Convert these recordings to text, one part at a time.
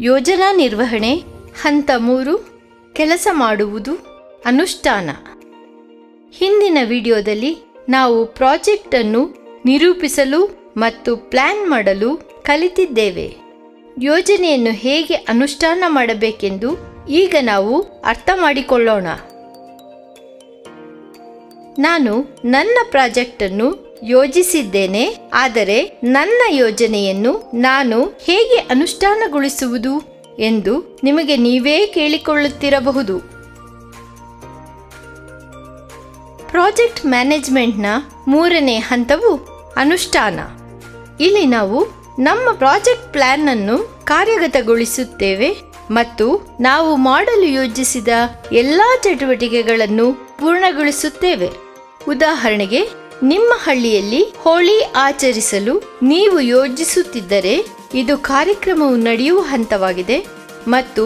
ಯೋಜನಾ ನಿರ್ವಹಣೆ, ಹಂತ ಮೂರು, ಕೆಲಸ ಮಾಡುವುದು ಅನುಷ್ಠಾನ. ಹಿಂದಿನ ವಿಡಿಯೋದಲ್ಲಿ ನಾವು ಪ್ರಾಜೆಕ್ಟ್ ಅನ್ನು ನಿರೂಪಿಸಲು ಮತ್ತು ಪ್ಲ್ಯಾನ್ ಮಾಡಲು ಕಲಿತಿದ್ದೇವೆ. ಯೋಜನೆಯನ್ನು ಹೇಗೆ ಅನುಷ್ಠಾನ ಮಾಡಬೇಕೆಂದು ಈಗ ನಾವು ಅರ್ಥ ಮಾಡಿಕೊಳ್ಳೋಣ. ನಾನು ನನ್ನ ಪ್ರಾಜೆಕ್ಟ್ ಅನ್ನು ಯೋಜಿಸಿದ್ದೇನೆ, ಆದರೆ ನನ್ನ ಯೋಜನೆಯನ್ನು ನಾನು ಹೇಗೆ ಅನುಷ್ಠಾನಗೊಳಿಸುವುದು ಎಂದು ನಿಮಗೆ ನೀವೇ ಕೇಳಿಕೊಳ್ಳುತ್ತಿರಬಹುದು. ಪ್ರಾಜೆಕ್ಟ್ ಮ್ಯಾನೇಜ್ಮೆಂಟ್ನ ಮೂರನೇ ಹಂತವು ಅನುಷ್ಠಾನ. ಇಲ್ಲಿ ನಾವು ನಮ್ಮ ಪ್ರಾಜೆಕ್ಟ್ ಪ್ಲಾನ್ ಅನ್ನು ಕಾರ್ಯಗತಗೊಳಿಸುತ್ತೇವೆ ಮತ್ತು ನಾವು ಮಾಡಲು ಯೋಜಿಸಿದ ಎಲ್ಲ ಚಟುವಟಿಕೆಗಳನ್ನು ಪೂರ್ಣಗೊಳಿಸುತ್ತೇವೆ. ಉದಾಹರಣೆಗೆ ನಿಮ್ಮ ಹಳ್ಳಿಯಲ್ಲಿ ಹೋಳಿ ಆಚರಿಸಲು ನೀವು ಯೋಜಿಸುತ್ತಿದ್ದರೆ ಇದು ಕಾರ್ಯಕ್ರಮವು ನಡೆಯುವ ಹಂತವಾಗಿದೆ ಮತ್ತು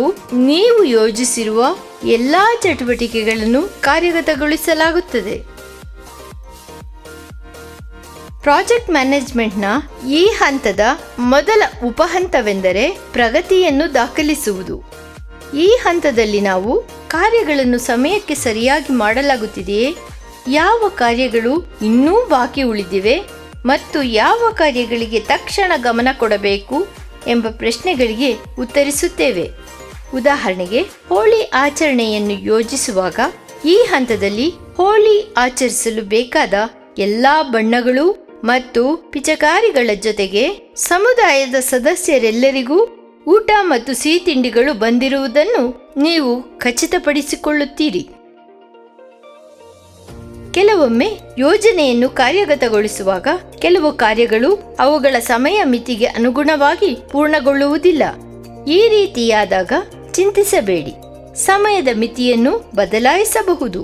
ನೀವು ಯೋಜಿಸಿರುವ ಎಲ್ಲ ಚಟುವಟಿಕೆಗಳನ್ನು ಕಾರ್ಯಗತಗೊಳಿಸಲಾಗುತ್ತದೆ. ಪ್ರಾಜೆಕ್ಟ್ ಮ್ಯಾನೇಜ್ಮೆಂಟ್ನ ಈ ಹಂತದ ಮೊದಲ ಉಪಹಂತವೆಂದರೆ ಪ್ರಗತಿಯನ್ನು ದಾಖಲಿಸುವುದು. ಈ ಹಂತದಲ್ಲಿ ನಾವು ಕಾರ್ಯಗಳನ್ನು ಸಮಯಕ್ಕೆ ಸರಿಯಾಗಿ ಮಾಡಲಾಗುತ್ತಿದೆಯೇ ಯಾವ ಕಾರ್ಯಗಳು ಇನ್ನೂ ಬಾಕಿ ಉಳಿದಿವೆ ಮತ್ತು ಯಾವ ಕಾರ್ಯಗಳಿಗೆ ತಕ್ಷಣ ಗಮನ ಕೊಡಬೇಕು ಎಂಬ ಪ್ರಶ್ನೆಗಳಿಗೆ ಉತ್ತರಿಸುತ್ತೇವೆ. ಉದಾಹರಣೆಗೆ, ಹೋಳಿ ಆಚರಣೆಯನ್ನು ಯೋಜಿಸುವಾಗ ಈ ಹಂತದಲ್ಲಿ ಹೋಳಿ ಆಚರಿಸಲು ಬೇಕಾದ ಎಲ್ಲಾ ಬಣ್ಣಗಳು ಮತ್ತು ಪಿಚಕಾರಿಗಳ ಜೊತೆಗೆ ಸಮುದಾಯದ ಸದಸ್ಯರೆಲ್ಲರಿಗೂ ಊಟ ಮತ್ತು ಸಿಹಿ ತಿಂಡಿಗಳು ಬಂದಿರುವುದನ್ನು ನೀವು ಖಚಿತಪಡಿಸಿಕೊಳ್ಳುತ್ತೀರಿ. ಕೆಲವೊಮ್ಮೆ ಯೋಜನೆಯನ್ನು ಕಾರ್ಯಗತಗೊಳಿಸುವಾಗ ಕೆಲವು ಕಾರ್ಯಗಳು ಅವುಗಳ ಸಮಯ ಮಿತಿಗೆ ಅನುಗುಣವಾಗಿ ಪೂರ್ಣಗೊಳ್ಳುವುದಿಲ್ಲ. ಈ ರೀತಿಯಾದಾಗ ಚಿಂತಿಸಬೇಡಿ. ಸಮಯದ ಮಿತಿಯನ್ನು ಬದಲಾಯಿಸಬಹುದು.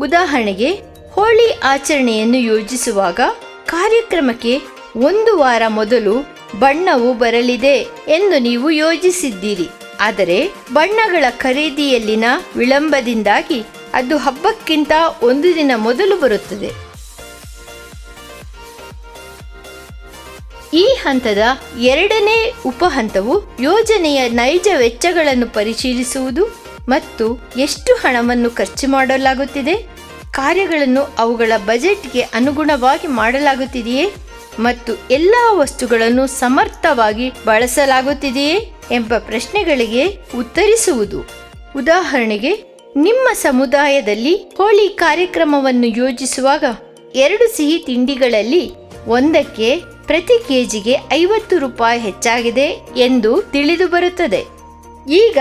ಉದಾಹರಣೆಗೆ, ಹೋಳಿ ಆಚರಣೆಯನ್ನು ಯೋಜಿಸುವಾಗ ಕಾರ್ಯಕ್ರಮಕ್ಕೆ ಒಂದು ವಾರ ಮೊದಲು ಬಣ್ಣವು ಬರಲಿದೆ ಎಂದು ನೀವು ಯೋಜಿಸಿದ್ದೀರಿ. ಆದರೆ ಬಣ್ಣಗಳ ಖರೀದಿಯಲ್ಲಿನ ವಿಳಂಬದಿಂದಾಗಿ ಅದು ಹಬ್ಬಕ್ಕಿಂತ ಒಂದು ದಿನ ಮೊದಲು ಬರುತ್ತದೆ. ಈ ಹಂತದ ಎರಡನೇ ಉಪಹಂತವು ಯೋಜನೆಯ ನೈಜ ವೆಚ್ಚಗಳನ್ನು ಪರಿಶೀಲಿಸುವುದು ಮತ್ತು ಎಷ್ಟು ಹಣವನ್ನು ಖರ್ಚು ಮಾಡಲಾಗುತ್ತಿದೆ, ಕಾರ್ಯಗಳನ್ನು ಅವುಗಳ ಬಜೆಟ್ಗೆ ಅನುಗುಣವಾಗಿ ಮಾಡಲಾಗುತ್ತಿದೆಯೇ ಮತ್ತು ಎಲ್ಲ ವಸ್ತುಗಳನ್ನು ಸಮರ್ಥವಾಗಿ ಬಳಸಲಾಗುತ್ತಿದೆಯೇ ಎಂಬ ಪ್ರಶ್ನೆಗಳಿಗೆ ಉತ್ತರಿಸುವುದು. ಉದಾಹರಣೆಗೆ ನಿಮ್ಮ ಸಮುದಾಯದಲ್ಲಿ ಹೋಳಿ ಕಾರ್ಯಕ್ರಮವನ್ನು ಯೋಜಿಸುವಾಗ ಎರಡು ಸಿಹಿ ತಿಂಡಿಗಳಲ್ಲಿ ಒಂದಕ್ಕೆ ಪ್ರತಿ ಕೆಜಿಗೆ ಐವತ್ತು ರೂಪಾಯಿ ಹೆಚ್ಚಾಗಿದೆ ಎಂದು ತಿಳಿದು ಬರುತ್ತದೆ. ಈಗ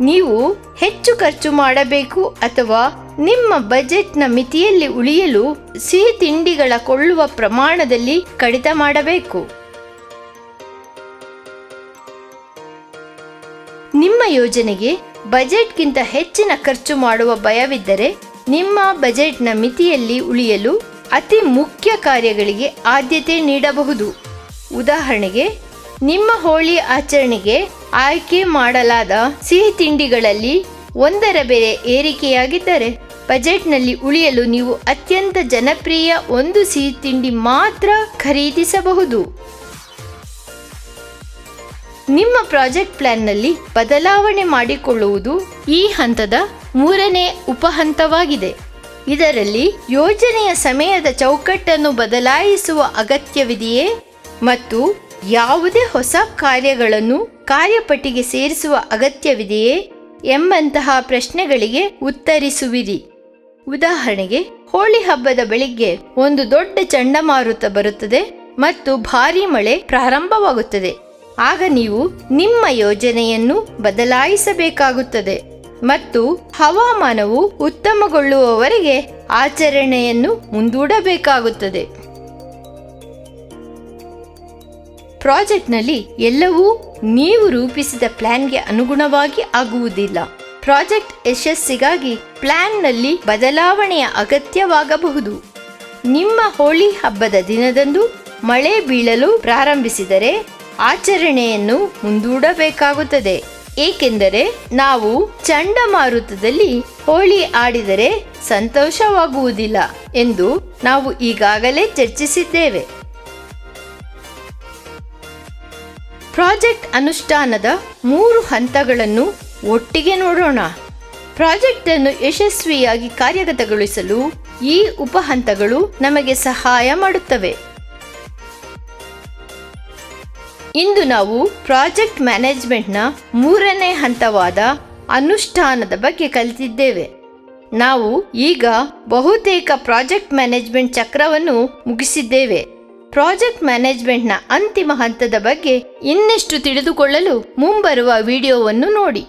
ನೀವು ಹೆಚ್ಚು ಖರ್ಚು ಮಾಡಬೇಕು ಅಥವಾ ನಿಮ್ಮ ಬಜೆಟ್ನ ಮಿತಿಯಲ್ಲಿ ಉಳಿಯಲು ಸಿಹಿ ತಿಂಡಿಗಳ ಕೊಳ್ಳುವ ಪ್ರಮಾಣದಲ್ಲಿ ಕಡಿತ ಮಾಡಬೇಕು. ನಿಮ್ಮ ಯೋಜನೆಗೆ ಬಜೆಟ್ಗಿಂತ ಹೆಚ್ಚಿನ ಖರ್ಚು ಮಾಡುವ ಭಯವಿದ್ದರೆ ನಿಮ್ಮ ಬಜೆಟ್ನ ಮಿತಿಯಲ್ಲಿ ಉಳಿಯಲು ಅತಿ ಮುಖ್ಯ ಕಾರ್ಯಗಳಿಗೆ ಆದ್ಯತೆ ನೀಡಬಹುದು. ಉದಾಹರಣೆಗೆ, ನಿಮ್ಮ ಹೋಳಿ ಆಚರಣೆಗೆ ಆಯ್ಕೆ ಮಾಡಲಾದ ಸಿಹಿ ತಿಂಡಿಗಳಲ್ಲಿ ಒಂದರ ಬೆಲೆ ಏರಿಕೆಯಾಗಿದ್ದರೆ ಬಜೆಟ್ನಲ್ಲಿ ಉಳಿಯಲು ನೀವು ಅತ್ಯಂತ ಜನಪ್ರಿಯ ಒಂದು ಸಿಹಿ ತಿಂಡಿ ಮಾತ್ರ ಖರೀದಿಸಬಹುದು. ನಿಮ್ಮ ಪ್ರಾಜೆಕ್ಟ್ ಪ್ಲಾನ್ನಲ್ಲಿ ಬದಲಾವಣೆ ಮಾಡಿಕೊಳ್ಳುವುದು ಈ ಹಂತದ ಮೂರನೇ ಉಪಹಂತವಾಗಿದೆ. ಇದರಲ್ಲಿ ಯೋಜನೆಯ ಸಮಯದ ಚೌಕಟ್ಟನ್ನು ಬದಲಾಯಿಸುವ ಅಗತ್ಯವಿದೆಯೇ? ಮತ್ತು ಯಾವುದೇ ಹೊಸ ಕಾರ್ಯಗಳನ್ನು ಕಾರ್ಯಪಟ್ಟಿಗೆ ಸೇರಿಸುವ ಅಗತ್ಯವಿದೆಯೇ? ಎಂಬಂತಹ ಪ್ರಶ್ನೆಗಳಿಗೆ ಉತ್ತರಿಸುವಿರಿ. ಉದಾಹರಣೆಗೆ, ಹೋಳಿ ಹಬ್ಬದ ಬೆಳಿಗ್ಗೆ ಒಂದು ದೊಡ್ಡ ಚಂಡಮಾರುತ ಬರುತ್ತದೆ ಮತ್ತು ಭಾರೀ ಮಳೆ ಪ್ರಾರಂಭವಾಗುತ್ತದೆ. ಆಗ ನೀವು ನಿಮ್ಮ ಯೋಜನೆಯನ್ನು ಬದಲಾಯಿಸಬೇಕಾಗುತ್ತದೆ ಮತ್ತು ಹವಾಮಾನವು ಉತ್ತಮಗೊಳ್ಳುವವರೆಗೆ ಆಚರಣೆಯನ್ನು ಮುಂದೂಡಬೇಕಾಗುತ್ತದೆ. ಪ್ರಾಜೆಕ್ಟ್ನಲ್ಲಿ ಎಲ್ಲವೂ ನೀವು ರೂಪಿಸಿದ ಪ್ಲಾನ್ಗೆ ಅನುಗುಣವಾಗಿ ಆಗುವುದಿಲ್ಲ. ಪ್ರಾಜೆಕ್ಟ್ ಯಶಸ್ಸಿಗಾಗಿ ಪ್ಲಾನ್ನಲ್ಲಿ ಬದಲಾವಣೆಯ ಅಗತ್ಯವಾಗಬಹುದು. ನಿಮ್ಮ ಹೋಳಿ ಹಬ್ಬದ ದಿನದಂದು ಮಳೆ ಬೀಳಲು ಪ್ರಾರಂಭಿಸಿದರೆ ಆಚರಣೆಯನ್ನು ಮುಂದೂಡಬೇಕಾಗುತ್ತದೆ. ಏಕೆಂದರೆ ನಾವು ಚಂಡಮಾರುತದಲ್ಲಿ ಹೋಳಿ ಆಡಿದರೆ ಸಂತೋಷವಾಗುವುದಿಲ್ಲ ಎಂದು ನಾವು ಈಗಾಗಲೇ ಚರ್ಚಿಸಿದ್ದೇವೆ. ಪ್ರಾಜೆಕ್ಟ್ ಅನುಷ್ಠಾನದ ಮೂರು ಹಂತಗಳನ್ನು ಒಟ್ಟಿಗೆ ನೋಡೋಣ. ಪ್ರಾಜೆಕ್ಟ್ ಅನ್ನು ಯಶಸ್ವಿಯಾಗಿ ಕಾರ್ಯಗತಗೊಳಿಸಲು ಈ ಉಪ ಹಂತಗಳು ನಮಗೆ ಸಹಾಯ ಮಾಡುತ್ತವೆ. ಇಂದು ನಾವು ಪ್ರಾಜೆಕ್ಟ್ ಮ್ಯಾನೇಜ್ಮೆಂಟ್ನ ಮೂರನೇ ಹಂತವಾದ ಅನುಷ್ಠಾನದ ಬಗ್ಗೆ ಕಲಿತಿದ್ದೇವೆ. ನಾವು ಈಗ ಬಹುತೇಕ ಪ್ರಾಜೆಕ್ಟ್ ಮ್ಯಾನೇಜ್ಮೆಂಟ್ ಚಕ್ರವನ್ನು ಮುಗಿಸಿದ್ದೇವೆ. ಪ್ರಾಜೆಕ್ಟ್ ಮ್ಯಾನೇಜ್ಮೆಂಟ್ನ ಅಂತಿಮ ಹಂತದ ಬಗ್ಗೆ ಇನ್ನಷ್ಟು ತಿಳಿದುಕೊಳ್ಳಲು ಮುಂಬರುವ ವಿಡಿಯೋವನ್ನು ನೋಡಿ.